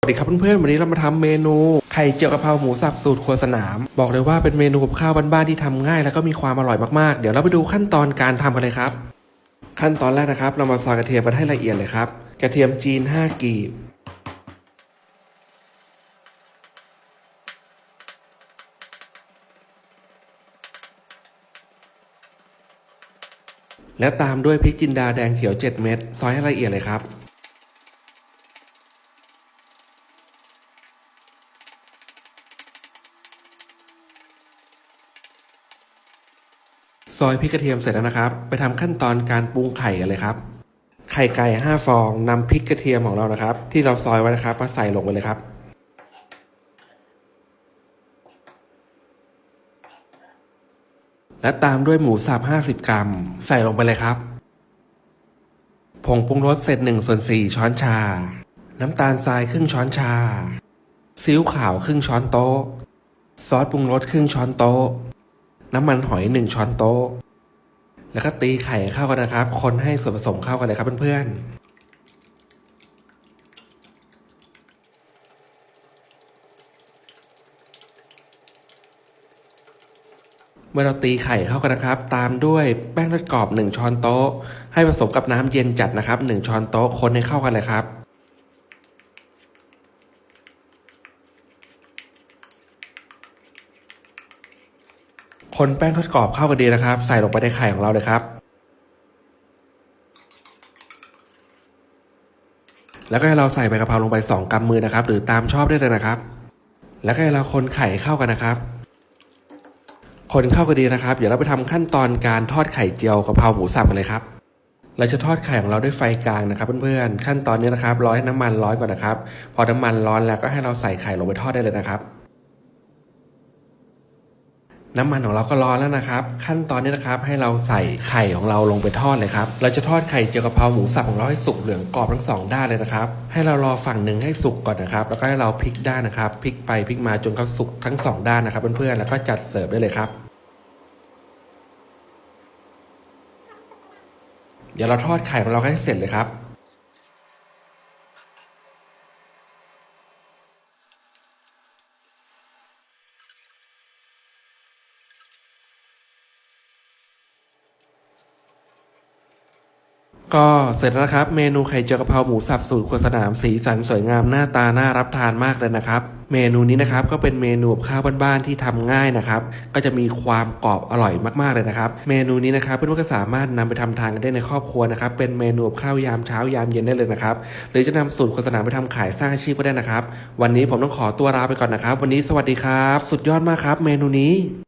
สวัสดีครับเพื่อนๆ วันนี้เรามาทำเมนูไข่เจียวกะเพราหมูสับสูตรครัวสนาม บอกเลยว่าเป็นเมนูกับข้าวบ้านๆที่ทำง่าย แล้วก็มีความอร่อยมากๆ เดี๋ยวเราไปดูขั้นตอนการทำกันเลยครับ ขั้นตอนแรกนะครับ เรามาซอยกระเทียมกันให้ละเอียดเลยครับ กระเทียมจีน 5กีบ และตามด้วยพริกจินดาแดงเขียว 7 เม็ดซอยให้ละเอียดเลยครับ ซอยพริกกระเทียมเสร็จแล้วนะครับ ไปทำขั้นตอนการปรุงไข่กันเลยครับ ไข่ไก่5ฟองนำพริกกระเทียมของเรานะครับ ที่เราซอยไว้นะครับมาใส่ลงไปเลยครับ และตามด้วยหมูสับ50กรัม ใส่ลงไปเลยครับ ผงปรุงรสเสร็จ1ส่วน4ช้อนชา น้ำตาลทรายครึ่งช้อนชาซีอิ๊วขาวครึ่งช้อนโต๊ะ ซอสปรุงรสครึ่งช้อนโต๊ะ น้ำมันหอยหนึ่งช้อนโต๊ะ แล้วก็ตีไข่เข้ากันนะครับ คนให้ส่วนผสมเข้ากันเลยครับเพื่อนๆเมื่อเราตีไข่เข้ากันนะครับ ตามด้วยแป้งทอดกรอบหนึ่งช้อนโต๊ะ ให้ผสมกับน้ำเย็นจัดนะครับหนึ่งช้อนโต๊ะคนให้เข้ากันเลยครับ คนแป้งทอดกรอบเข้ากันดีนะครับ ใส่ลงไปในไข่ของเราเลยครับ แล้วก็ให้เราใส่ใบกะเพราลงไป 2กำมือนะครับ หรือตามชอบได้เลยนะครับ แล้วก็ให้เราคนไข่เข้ากันนะครับ คนเข้ากันดีนะครับ เดี๋ยวเราไปทำขั้นตอนการทอดไข่เจียวกะเพราหมูสับกันเลยครับเราจะทอดไข่ของเราด้วยไฟกลางนะครับเพื่อนๆขั้นตอนนี้นะครับร้อยน้ำมันร้อนก่อนนะครับ พอน้ำมันร้อนแล้วก็ให้เราใส่ไข่ลงไปทอดได้เลยนะครับ น้ำมันของเราก็ร้อนแล้วนะครับ ขั้นตอนนี้นะครับให้เราใส่ไข่ของเราลงไปทอดเลยครับ เราจะทอดไข่เจียวกะเพราหมูสับของเราให้สุกเหลืองกรอบทั้งสองด้านเลยนะครับ ให้เรารอฝั่งหนึ่งให้สุกก่อนนะครับ แล้วก็ให้เราพลิกด้านนะครับพลิกไปพลิกมาจนเขาสุกทั้งสองด้านนะครับเพื่อนๆแล้วก็จัดเสิร์ฟได้เลยครับเดี๋ยวเราทอดไข่ของเราให้เสร็จเลยครับ ก็เสร็จแล้วครับ เมนูไข่เจียวกะเพราหมูสับสูตรครัวสนามสีสันสวยงามหน้าตาน่ารับทานมากเลยนะครับ เมนูนี้นะครับก็เป็นเมนูข้าวบ้านๆที่ทำง่ายนะครับ ก็จะมีความกรอบอร่อยมากๆเลยนะครับ เมนูนี้นะครับเพื่อนๆก็สามารถนำไปทำทานกันได้ในครอบครัวนะครับ เป็นเมนูข้าวยามเช้ายามเย็นได้เลยนะครับ หรือจะนำสูตรโฆษณามไปทำขายสร้างอาชีพก็ได้นะครับ วันนี้ผมต้องขอตัวลาไปก่อนนะครับ วันนี้สวัสดีครับ สุดยอดมากครับ เมนูนี้